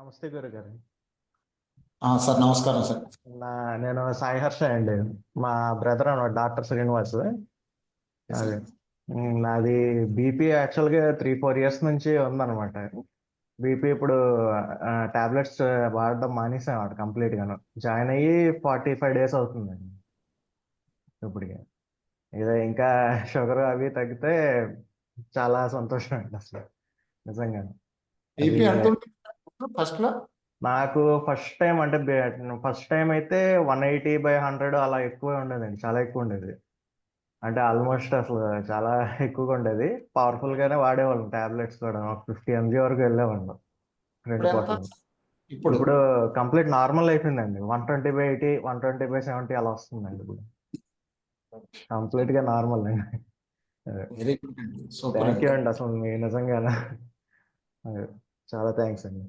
నమస్తే గురుగారు ఆ, సార్ నమస్కారం సార్. నా నేను సాయి హర్ష అండి. మా బ్రదర్ అన్నమాట డాక్టర్ శ్రీనివాస్. అదే నాది బీపీ యాక్చువల్గా త్రీ ఫోర్ ఇయర్స్ నుంచి ఉందన్నమాట బీపీ ఇప్పుడు టాబ్లెట్స్ వాడడం మానేసాం వాడు కంప్లీట్గాను. జాయిన్ అయ్యి ఫార్టీ ఫైవ్ డేస్ అవుతుందండి. ఇప్పటికి. ఇదే ఇంకా షుగర్ అవి తగ్గితే చాలా సంతోషం అండి అసలు. నిజంగా ఫస్ట్లో? నాకు ఫస్ట్ టైం అంటే ఫస్ట్ టైం అయితే వన్ ఎయిటీ బై హండ్రెడ్ అలా ఎక్కువ ఉండేదండి చాలా ఎక్కువ ఉండేది. అంటే ఆల్మోస్ట్ అసలు చాలా ఎక్కువగా ఉండేది. పవర్ఫుల్ గానే వాడేవాళ్ళం టాబ్లెట్స్ కూడా. ఒక ఫిఫ్టీ ఎంజీ వరకు వెళ్ళేవాళ్ళం. రెండు ఇప్పుడు ఇప్పుడు? ఇప్పుడు కంప్లీట్ నార్మల్ అయిపోయిందండి. One twenty by eighty one twenty by seventy అలా వస్తుందండి ఇప్పుడు. కంప్లీట్గా నార్మల్ అండి. థ్యాంక్ యూ అండి. అసలు మీ నిజంగా చాలా థ్యాంక్స్ అండి.